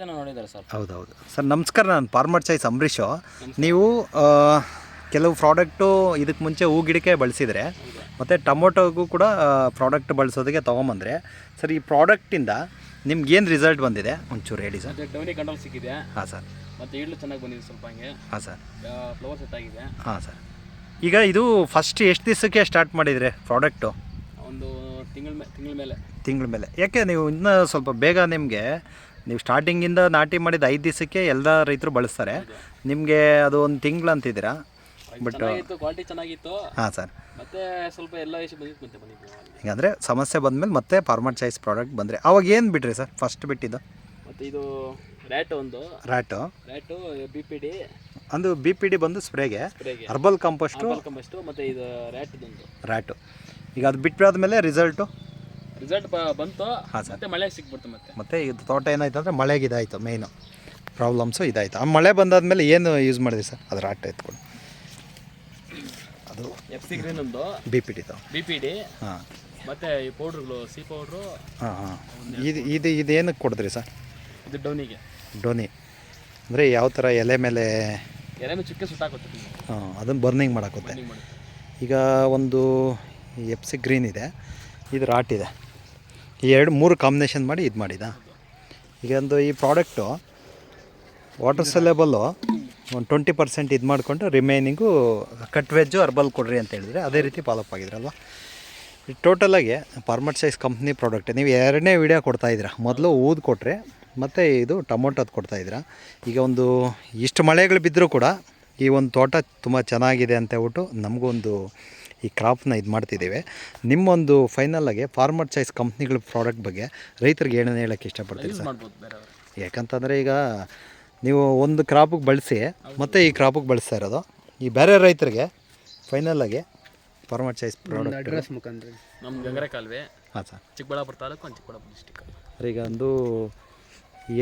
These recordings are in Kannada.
ಜನ ನೋಡಿದ್ದಾರೆ ಸರ್. ಹೌದೌದು. ಸರ್ ನಮಸ್ಕಾರ ನಾನು ಫಾರ್ಮರ್ ಚಾಯ್ಸ್ ಅಂಬರೀಷು. ನೀವು ಕೆಲವು ಪ್ರಾಡಕ್ಟು ಇದಕ್ಕೆ ಮುಂಚೆ ಹೂ ಗಿಡಕ್ಕೆ ಬಳಸಿದರೆ ಮತ್ತು ಟೊಮೊಟೊಗೂ ಕೂಡ ಪ್ರಾಡಕ್ಟ್ ಬಳಸೋದಕ್ಕೆ ತೊಗೊಂಬಂದರೆ ಸರ್ ಈ ಪ್ರಾಡಕ್ಟಿಂದ ನಿಮ್ಗೆ ಏನು ರಿಸಲ್ಟ್ ಬಂದಿದೆ? ಒಂಚೂರು ಹೇಳಿ ಸರ್. ಡೌನಿ ಕಂಟ್ರೋಲ್ ಸಿಕ್ಕಿದೆ. ಹಾಂ ಸರ್. ಮತ್ತೆ ಇಳು ಚೆನ್ನಾಗಿ ಬಂದಿದೆ ಸ್ವಲ್ಪ ಹಂಗೆ. ಹಾಂ ಸರ್. ಫ್ಲವರ್ ಸೆಟ್ ಆಗಿದೆ. ಹಾಂ ಸರ್. ಈಗ ಇದು ಫಸ್ಟ್ ಎಷ್ಟು ದಿವಸಕ್ಕೆ ಸ್ಟಾರ್ಟ್ ಮಾಡಿದರೆ ಪ್ರಾಡಕ್ಟು? ಒಂದು ತಿಂಗಳ ತಿಂಗಳ ಮೇಲೆ. ತಿಂಗಳ ಮೇಲೆ. ಯಾಕೆ ನೀವು ಇನ್ನೂ ಸ್ವಲ್ಪ ಬೇಗ ನಿಮಗೆ ನೀವು ಸ್ಟಾರ್ಟಿಂಗಿಂದ ನಾಟಿ ಮಾಡಿದ ಐದು ದಿವಸಕ್ಕೆ ಎಲ್ಲ ರೈತರು ಬಳಸ್ತಾರೆ. ನಿಮಗೆ ಅದು ಒಂದು ತಿಂಗಳು ಅಂತಿದ್ದೀರಾ? ಬಟ್ ಕ್ವಾಲಿಟಿ ಚೆನ್ನಾಗಿತ್ತು ಹಾಂ ಸರ್. ಮತ್ತೆ ಸ್ವಲ್ಪ ಎಲ್ಲ. ಹಿಂಗಂದರೆ ಸಮಸ್ಯೆ ಬಂದಮೇಲೆ ಮತ್ತೆ ಫಾರ್ಮರ್ ಚಾಯ್ಸ್ ಪ್ರಾಡಕ್ಟ್ ಬಂದರೆ. ಅವಾಗ ಏನು ಬಿಟ್ರಿ ಸರ್ ಫಸ್ಟ್ ಬಿಟ್ಟಿದ್ದು? ಮತ್ತೆ ಇದು ರ್ಯಾಟ್ ಒಂದು. Rat rat B P D ಅಂದು ಬಿ ಪಿ ಡಿ ಬಂದು ಸ್ಪ್ರೇಗೆ. ಹರ್ಬಲ್ ಕಂಪೋಸ್ಟು ಮತ್ತು ಮತ್ತೆ ಇದು ರ್ಯಾಟ್ದೊಂದು ರ್ಯಾಟು ಈಗ ಅದು ಬಿಟ್ಟಾದ್ಮೇಲೆ ರಿಸಲ್ಟು ರಿಸಲ್ಟ್ ಬಂತು ಹಾಂ ಸರ್. ಮತ್ತೆ ಮಳೆ ಸಿಕ್ಬಿಡ್ತು ಮತ್ತೆ. ಮತ್ತು ಇದು ತೋಟ ಏನಾಯ್ತು ಅಂದರೆ ಮಳೆಗೆ ಇದಾಯ್ತು ಮೇಯ್ನು ಪ್ರಾಬ್ಲಮ್ಸು ಇದಾಯ್ತು. ಆ ಮಳೆ ಬಂದಾದ್ಮೇಲೆ ಏನು ಯೂಸ್ ಮಾಡಿದ್ರಿ ಸರ್? ಅದ್ರ ಆಟ ಎತ್ಕೊಂಡು. ಅದು ಎಫ್ ಸಿ ಗ್ರೀನ್ ಒಂದು B P T B P D ಹಾಂ. ಮತ್ತೆ ಈ ಪೌಡ್ರುಗಳು ಸಿ ಪೌಡ್ರು ಹಾಂ ಹಾಂ. ಇದು ಇದು ಇದೇನಕ್ಕೆ ಕೊಡಿದ್ರಿ ಸರ್? ಇದು ಡೋನಿಗೆ. ಡೋನಿ. ಅಂದರೆ ಯಾವ ಥರ ಎಲೆ ಮೇಲೆ ಎಲೆನೂ ಚಿಕ್ಕ ಸುಟ್ಟಾಕುತ್ತೆ ಹಾಂ ಅದನ್ನು ಬರ್ನಿಂಗ್ ಮಾಡಾಕುತ್ತೆ. ಈಗ ಒಂದು ಎಫ್ ಸಿ ಗ್ರೀನ್ ಇದೆ. ಇದು ರಾಟ್ ಇದೆ. ಎರಡು, ಮೂರು ಕಾಂಬಿನೇಷನ್ ಮಾಡಿ ಇದು ಮಾಡಿದ. ಈಗ ಒಂದು ಈ ಪ್ರಾಡಕ್ಟು ವಾಟರ್ ಸೆಲೆಬಲ್ಲು ಒಂದು ಟ್ವೆಂಟಿ ಪರ್ಸೆಂಟ್ ಇದು ಮಾಡಿಕೊಂಡು ರಿಮೈನಿಂಗು ಕಟ್ ವೆಜ್ಜು ಅರ್ಬಲ್ ಕೊಡ್ರಿ ಅಂತ ಹೇಳಿದ್ರೆ ಅದೇ ರೀತಿ ಫಾಲೋಅಪ್ ಆಗಿದ್ರಲ್ವ? ಟೋಟಲಾಗಿ ಫಾರ್ಮರ್ ಸೈಜ್ ಕಂಪ್ನಿ ಪ್ರಾಡಕ್ಟ್ ನೀವು ಎರಡನೇ ವೀಡಿಯೋ ಕೊಡ್ತಾಯಿದ್ದೀರಾ ಮೊದಲು ಊದು ಕೊಟ್ಟರೆ ಮತ್ತು ಇದು ಟೊಮೊಟೊದು ಕೊಡ್ತಾಯಿದ್ದೀರಾ ಈಗ ಒಂದು ಇಷ್ಟು ಮಳೆಗಳು ಬಿದ್ದರೂ ಕೂಡ ಈ ಒಂದು ತೋಟ ತುಂಬ ಚೆನ್ನಾಗಿದೆ ಅಂತ ಹೇಳ್ಬಿಟ್ಟು ನಮಗೊಂದು ಈ ಕ್ರಾಪ್ನ ಇದು ಮಾಡ್ತಿದ್ದೇವೆ. ನಿಮ್ಮೊಂದು ಫೈನಲ್ಲಾಗಿ ಫಾರ್ಮರ್ ಚಾಯ್ಸ್ ಕಂಪ್ನಿಗಳ ಪ್ರಾಡಕ್ಟ್ ಬಗ್ಗೆ ರೈತರಿಗೆ ಏನೇನು ಹೇಳೋಕ್ಕೆ ಇಷ್ಟಪಡ್ತೀರಿ ಯೂಸ್ ಸರ್? ಯಾಕಂತಂದರೆ ಈಗ ನೀವು ಒಂದು ಕ್ರಾಪಿಗೆ ಬಳಸಿ ಮತ್ತೆ ಈ ಕ್ರಾಪಿಗೆ ಬಳಸ್ತಾ ಇರೋದು. ಈ ಬೇರೆ ರೈತರಿಗೆ ಫೈನಲ್ಲಾಗಿ ಫಾರ್ಮರ್ ಚಾಯ್ಸ್ ಪ್ರಾಡಕ್ಟ್ ಅಡ್ರೆಸ್ ಮುಖಂಡ್ರಿ ನಮ್ಮ ಗಂಗರೆ ಕಾಲುವೆ. ಹಾಂ sir. Chikkaballapur taluk Chikkaballapur district sir ಈಗ ಒಂದು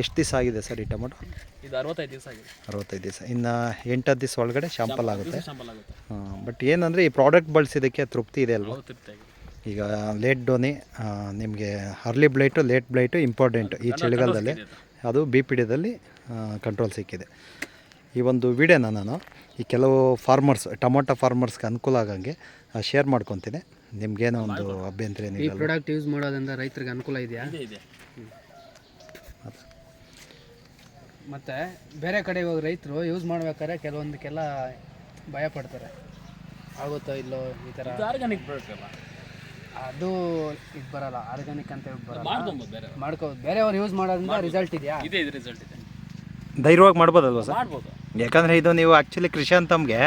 ಎಷ್ಟು ದಿವಸ ಆಗಿದೆ ಸರ್ ಈ ಟೊಮೊಟೊ? ಇದು ಅರವತ್ತೈದು ದಿವಸ ಆಗಿದೆ. ಅರವತ್ತೈದು ದಿವಸ. ಇನ್ನು ಎಂಟತ್ತು ದಿವಸ ಒಳಗಡೆ ಶಾಂಪಲ್ ಆಗುತ್ತೆ. ಶಾಂಪಲ್ ಆಗುತ್ತೆ. ಬಟ್ ಏನಂದರೆ ಈ ಪ್ರಾಡಕ್ಟ್ ಬಳಸಿದ್ದಕ್ಕೆ ತೃಪ್ತಿ ಇದೆ ಅಲ್ವಾ? ಈಗ ಲೇಟ್ ಡೋನಿ ನಿಮಗೆ early blight late blight important ಈ ಚಳಿಗಾಲದಲ್ಲಿ ಅದು. ಬಿ ಪಿ ಡಿದಲ್ಲಿ ಕಂಟ್ರೋಲ್ ಸಿಕ್ಕಿದೆ. ಈ ಒಂದು ವಿಡಿಯೋನ ನಾನು ಈ ಕೆಲವು ಫಾರ್ಮರ್ಸ್ ಟೊಮೊಟೊ ಫಾರ್ಮರ್ಸ್ಗೆ ಅನುಕೂಲ ಆಗಂಗೆ ಶೇರ್ ಮಾಡ್ಕೊತೀನಿ. ನಿಮ್ಗೇನೋ ಒಂದು ಅಭ್ಯಂತರ ಈ ಏನಿಲ್ಲ ಪ್ರಾಡಕ್ಟ್ ಯೂಸ್ ಮಾಡೋದ್ರಿಂದ ರೈತರಿಗೆ ಅನುಕೂಲ ಇದೆಯಾ? ಇದೆ ಇದೆ. ಮತ್ತೆ ಬೇರೆ ಕಡೆ ಇವಾಗ ರೈತರು ಯೂಸ್ ಮಾಡ್ಬೇಕಾದ್ರೆ ಕೆಲವೊಂದಕ್ಕೆಲ್ಲ ಭಯ ಪಡ್ತಾರೆ. ಆಗುತ್ತೋ ಇಲ್ಲೋ ಈ ಥರ ಆರ್ಗ್ಯಾನಿಕ್ ಪ್ರಾಡಕ್ಟ್ ಅಲ್ಲ ಅದು ಇದು ಬರಲ್ಲ ಆರ್ಗ್ಯಾನಿಕ್ ಅಂತ ಹೇಳಿ ಬರಲ್ಲ. ಮಾಡ್ಕೊಬೋದು ಬೇರೆ ಮಾಡ್ಕೋಬೋದು. ಬೇರೆಯವ್ರು ಯೂಸ್ ಮಾಡೋದ್ರಿಂದ ರಿಸಲ್ಟ್ ಇದೆಯಾ? ಇದೆ ಇದು ರಿಸಲ್ಟ್ ಇದೆ. ಧೈರ್ಯವಾಗಿ ಮಾಡ್ಬೋದಲ್ವಾ ಸರ್? ಮಾಡ್ಬೋದು. ಯಾಕಂದರೆ ಇದು ನೀವು ಆ್ಯಕ್ಚುಲಿ ಕೃಷಿ ಅಂತಮ್ಗೆ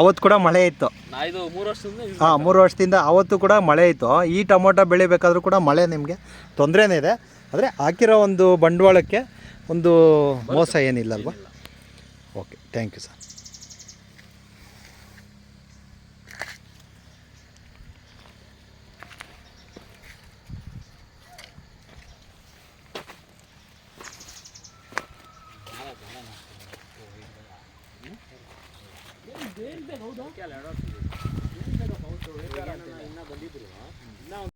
ಅವತ್ತು ಕೂಡ ಮಳೆ ಇತ್ತು. ನಾ ಇದು ಮೂರು ವರ್ಷದಿಂದ ಹಾಂ ಮೂರು ವರ್ಷದಿಂದ ಅವತ್ತು ಕೂಡ ಮಳೆ ಇತ್ತು. ಈ ಟೊಮೊಟೊ ಬೆಳಿಬೇಕಾದ್ರೂ ಕೂಡ ಮಳೆ ನಿಮಗೆ ತೊಂದರೆನೇ ಇದೆ. ಆದರೆ ಹಾಕಿರೋ ಒಂದು ಬಂಡವಾಳಕ್ಕೆ ಒಂದು ಮೋಸ ಏನಿಲ್ಲ ಅಲ್ವಾ ಓಕೆ ಥ್ಯಾಂಕ್ ಯು ಸರ್ ಹೌದಾ